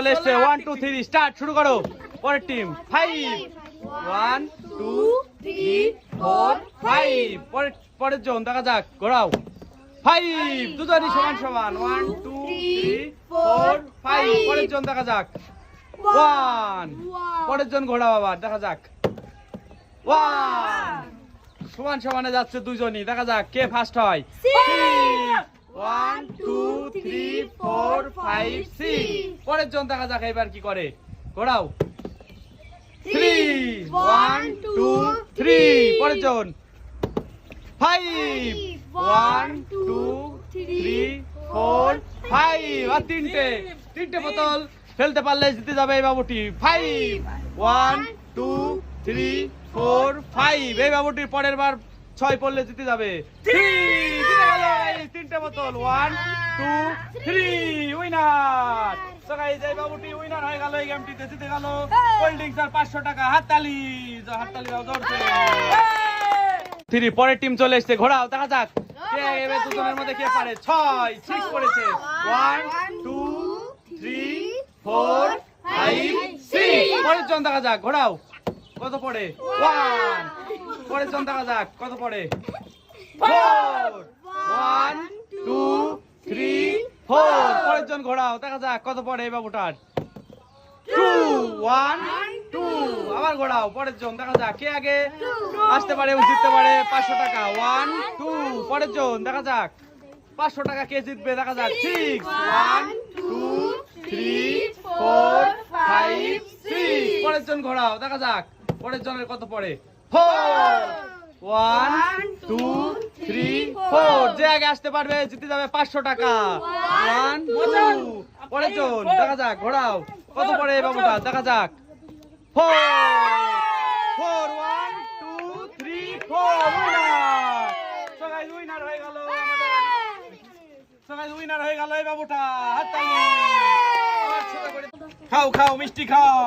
চলে এসছে one two three start শুরু করো। পরের team five one two three four five পরের পরের জন দেখা যাক ঘোরাও। ফাইভ দুজনই সমান সমান। One two three four five পরের জন দেখা যাক। ওয়ান পরের জন ঘোরাও আবার দেখা যাক। ওয়ান সমান সমানে যাচ্ছে দুজনই দেখা যাক কে ফার্স্ট হয়। One two three four five six পরের জন দেখা যাক এবার কি করে। ঘোরাও। থ্রি ওয়ান টু থ্রি পরের জন। Five one two three four five আর তিনটে। তিনটে বোতল। ফেলতে পারলে জিতে যাবে এই বাবুটি। Five one two three four five এই বাবুটির পরের বার ছয় পড়লে জিতে যাবে। থ্রি তিনটে বোতল ওয়ান টু থ্রি উইনার এই বাবুটি উইনার হয়ে গেল এই গেমটিতে জিতে গেল। কোল্ড ড্রিঙ্কস আর পাঁচশো টাকা হাততালি। হাততালি জোরছে থ্রি পরের টিম চলে এসছে ঘোরাও দেখা যাক। কে এবার দুজনের মধ্যে কে পারে? ছয় সিক্স পড়েছে। One two three four five six পরের জন দেখা যাক ঘোরাও। কত পড়ে? ওয়ান পরের জন দেখা যাক কত পড়ে? Four one two three four পরের জন ঘোরাও দেখা যাক কত পড়ে এই বাবুটার। টু ওয়ান টু আবার ঘোরাও পরের জন দেখা যাক কে আগে আসতে পারে জিততে পারে পাঁচশো টাকা। ওয়ান টু পরের জন দেখা যাক পাঁচশো টাকা কে জিতবে, দেখা যাক। Six one two three four five six পরের জন ঘোরাও দেখা যাক পরের জনের কত পড়ে। Four one two three four যে আগে আসতে পারবে জিতে যাবে পাঁচশো টাকা। ওয়ান টু পরের জন দেখা যাক ঘোরাও। কত পড়ে বাবুটা? দেখা যাক। Four four one two three four winner সবাই উইনার হয়ে গেল সবাই উইনার হয়ে গেল এই বাবুটা। হাততালি। খাও খাও মিষ্টি খাও।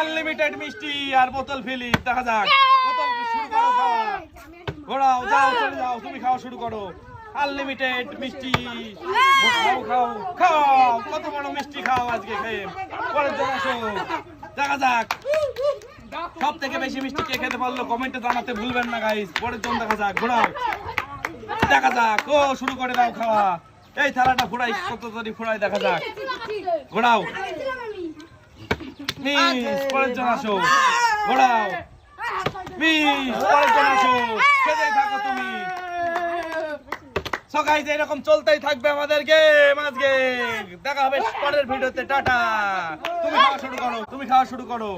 আনলিমিটেড মিষ্টি আর বোতল ফিলি দেখা যাক বোতল শুরু করো খাওয়া ঘোরাও যাও চলে যাও তুমি খাওয়া শুরু করো। আনলিমিটেড মিষ্টি। খাও খাও খাও কত বড় মিষ্টি খাও আজকে খেয়ে। পরের জন আসো। দেখা যাক। সব থেকে বেশি মিষ্টি কে খেতে পারল কমেন্টে জানাতে ভুলবেন না গাইস পরের জন দেখা যাক ঘোরাও দেখা যাক। ও শুরু করে দাও খাওয়া। এই থালাটা ফুরাই কত তরি ফুরাই দেখা যাক। ঘোরাও মিস পরের জন আসো। ঘোরাও মিস পরের জন খেতে থাকো তুমি। সকাই এরকম চলতেই থাকবে আমাদের গেম আজকে। দেখা হবে পরের ভিডিওতে। টাটা। তুমি খাওয়া শুরু করো, তুমি খাওয়া শুরু করো।